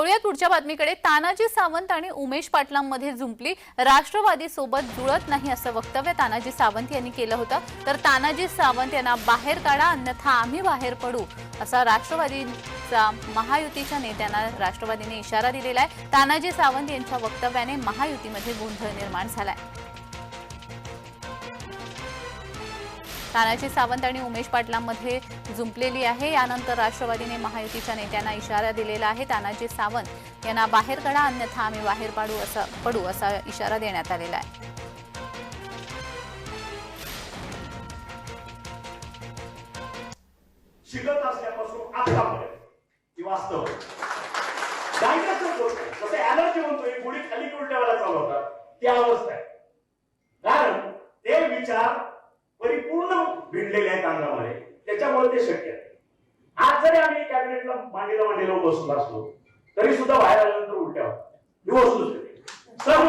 वळूयात पुढच्या बातमीकडे. तानाजी सावंत आणि उमेश पाटलांमध्ये झुंपली राष्ट्रवादी सोबत जुळत नाही असं वक्तव्य तानाजी सावंत यांनी केलं होतं. तर तानाजी सावंत यांना बाहेर काढा अन्यथा आम्ही बाहेर पडू असा राष्ट्रवादीचा महायुतीच्या नेत्यांना राष्ट्रवादीने इशारा दिलेला आहे. तानाजी सावंत यांच्या वक्तव्याने महायुतीमध्ये गोंधळ निर्माण झालाय. तानाजी सावंत आणि उमेश पाटलांमध्ये जुंपलेली आहे. यानंतर राष्ट्रवादीने महायुतीच्या नेत्यांना इशारा दिलेला आहे. तानाजी सावंत यांना बाहेर काढा अन्यथा आम्ही बाहेर पाडू असा पडू असा इशारा देण्यात आलेला आहे. शिकत असल्यापासून आतापर्यंत ती वास्तव डायग्रेशन होत नाही जसं ऍलर्जी म्हणतोय गुढी खाली की उलट्या वेळा चालवतात ती अवस्था आहे. कारण ते विचार भिडलेले आहेत अंगामध्ये. त्याच्यामुळे ते शक्य आहे. आज जरी आम्ही कॅबिनेटला मांडीला मांडीला म्हणजे बसून असलो तरी सुद्धा बाहेर आल्यानंतर उलट्या होतात. ही वस्तुस्थिती सर्व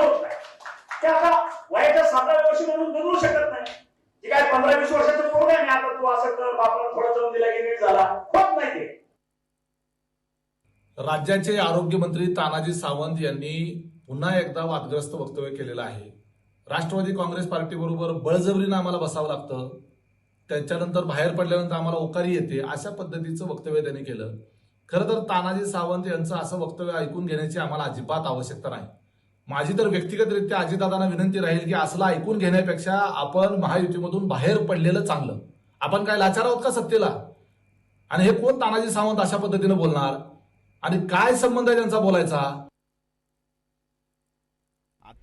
ते आता वयाच्या सातव्या वर्षी म्हणून बदलू शकत नाही. जे काय पंधरा वीस वर्षाचं पोरग आहे ना आता तू असं कर बापाला थोडा जाऊन दिला की नीट झाला. होत नाही ते. राज्याचे आरोग्यमंत्री तानाजी सावंत यांनी पुन्हा एकदा वादग्रस्त वक्तव्य केलेलं आहे. राष्ट्रवादी काँग्रेस पार्टीबरोबर बळजबरीनं आम्हाला बसावं लागतं. त्यांच्यानंतर बाहेर पडल्यानंतर आम्हाला ओकारी येते अशा पद्धतीचं वक्तव्य त्यांनी केलं. खरं तर तानाजी सावंत यांचं असं वक्तव्य ऐकून घेण्याची आम्हाला अजिबात आवश्यकता नाही. माझी तर व्यक्तिगतरित्या अजितदादांना विनंती राहील की असलं ऐकून घेण्यापेक्षा आपण महायुतीमधून बाहेर पडलेलं चांगलं. आपण काय लाचार आहोत का सत्तेला? आणि हे कोण तानाजी सावंत अशा पद्धतीनं बोलणार? आणि काय संबंध आहे त्यांचा बोलायचा?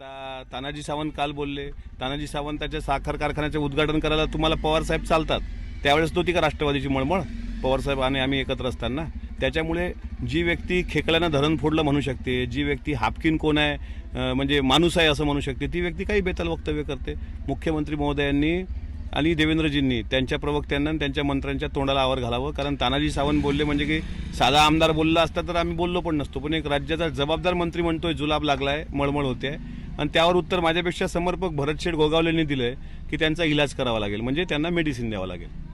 आता तानाजी सावंत काल बोलले. तानाजी सावंताच्या साखर कारखान्याचे उद्घाटन करायला तुम्हाला पवार साहेब चालतात. त्यावेळेस नव्हती का राष्ट्रवादीची मळमळ? पवारसाहेब आणि आम्ही एकत्र असताना. त्याच्यामुळे जी व्यक्ती खेकड्यानं धरण फोडलं म्हणू शकते जी व्यक्ती हापकिन कोण आहे म्हणजे माणूस आहे असं म्हणू शकते ती व्यक्ती काही बेताल वक्तव्य करते. मुख्यमंत्री महोदयांनी आणि देवेंद्रजींनी त्यांच्या प्रवक्त्यांना आणि त्यांच्या मंत्र्यांच्या तोंडाला आवर घालावं. कारण तानाजी सावंत बोलले म्हणजे की साधा आमदार बोलला असता तर आम्ही बोललो पण नसतो. पण एक राज्याचा जबाबदार मंत्री म्हणतोय जुलाब लागलाय मळमळ होते आणि त्यावर उत्तर माझ्यापेक्षा समर्पक भरतशेठ गोगावलेंनी दिलंय की त्यांचा इलाज करावा लागेल. म्हणजे त्यांना मेडिसिन द्यावं लागेल.